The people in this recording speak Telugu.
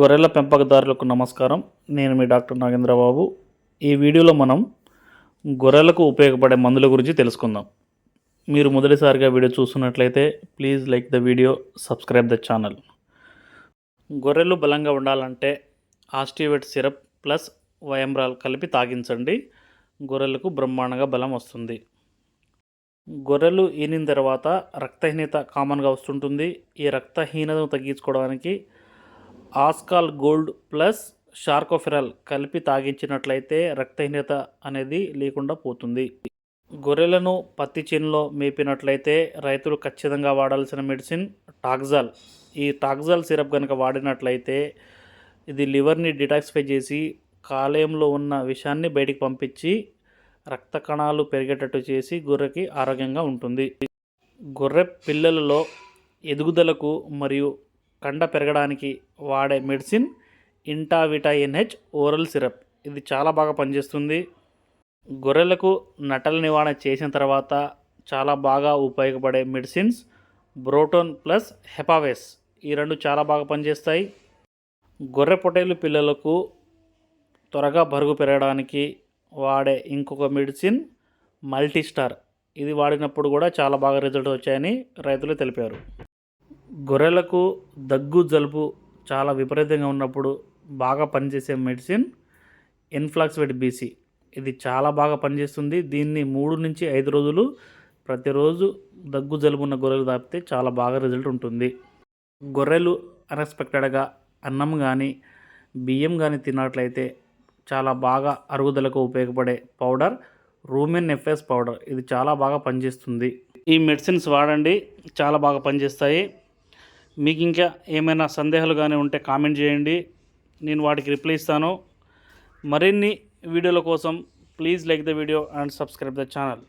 గొర్రెల పెంపకదారులకు నమస్కారం. నేను మీ డాక్టర్ నాగేంద్రబాబు. ఈ వీడియోలో మనం గొర్రెలకు ఉపయోగపడే మందుల గురించి తెలుసుకుందాం. మీరు మొదటిసారిగా వీడియో చూస్తున్నట్లయితే please like the video subscribe the channel. గొర్రెలు బలంగా ఉండాలంటే ఆస్టివేట్ సిరప్ ప్లస్ వయంబ్రాల్ కలిపి తాగించండి. గొర్రెలకు బ్రహ్మాండంగా బలం వస్తుంది. గొర్రెలు ఈనిన తర్వాత రక్తహీనత కామన్గా వస్తుంటుంది. ఈ రక్తహీనతను తగ్గించుకోవడానికి ఆస్కాల్ గోల్డ్ ప్లస్ షార్కోఫెరల్ కలిపి తాగించినట్లయితే రక్తహీనత అనేది లేకుండా పోతుంది. గొర్రెలను పత్తి చేనులో మేపినట్లయితే రైతులు ఖచ్చితంగా వాడాల్సిన మెడిసిన్ టాక్జాల్ ఈ టాక్జాల్ సిరప్ కనుక వాడినట్లయితే ఇది లివర్ని డిటాక్సిఫై చేసి కాలేయంలో ఉన్న విషాన్ని బయటికి పంపించి రక్త కణాలు పెరిగేటట్టు చేసి గొర్రెకి ఆరోగ్యంగా ఉంటుంది. గొర్రె పిల్లలలో ఎదుగుదలకు మరియు కండ పెరగడానికి వాడే medicine Intavita NH oral syrup. ఇది చాలా బాగా పనిచేస్తుంది. గొర్రెలకు నటల నివారణ చేసిన తర్వాత చాలా బాగా ఉపయోగపడే మెడిసిన్స్ బ్రోటోన్ ప్లస్ హెపావేస్. ఈ రెండు చాలా బాగా పనిచేస్తాయి. గొర్రె పొటేలు పిల్లలకు త్వరగా బరుగు పెరగడానికి వాడే ఇంకొక మెడిసిన్ మల్టీస్టార్. ఇది వాడినప్పుడు కూడా చాలా బాగా రిజల్ట్ వచ్చాయని రైతులు తెలిపారు. గొర్రెలకు దగ్గు జలుబు చాలా విపరీతంగా ఉన్నప్పుడు బాగా పనిచేసే మెడిసిన్ ఇన్ఫ్లాక్స్వెట్ బీసీ. ఇది చాలా బాగా పనిచేస్తుంది. దీన్ని మూడు నుంచి ఐదు రోజులు ప్రతిరోజు దగ్గు జలుబు ఉన్న గొర్రెలు తాపితే చాలా బాగా రిజల్ట్ ఉంటుంది. గొర్రెలు అన్ఎక్స్పెక్టెడ్గా అన్నం కానీ బియ్యం కానీ తిన్నట్లయితే చాలా బాగా అరుగుదలకు ఉపయోగపడే పౌడర్ రూమెన్ ఎఫ్ఎస్ పౌడర్. ఇది చాలా బాగా పనిచేస్తుంది. ఈ మెడిసిన్స్ వాడండి. చాలా బాగా పనిచేస్తాయి. మీకు ఇంకా ఏమైనా సందేహాలు కానీ ఉంటే కామెంట్ చేయండి. నేను వాటికి రిప్లై ఇస్తాను. మరిన్ని వీడియోల కోసం please like the video and subscribe the channel.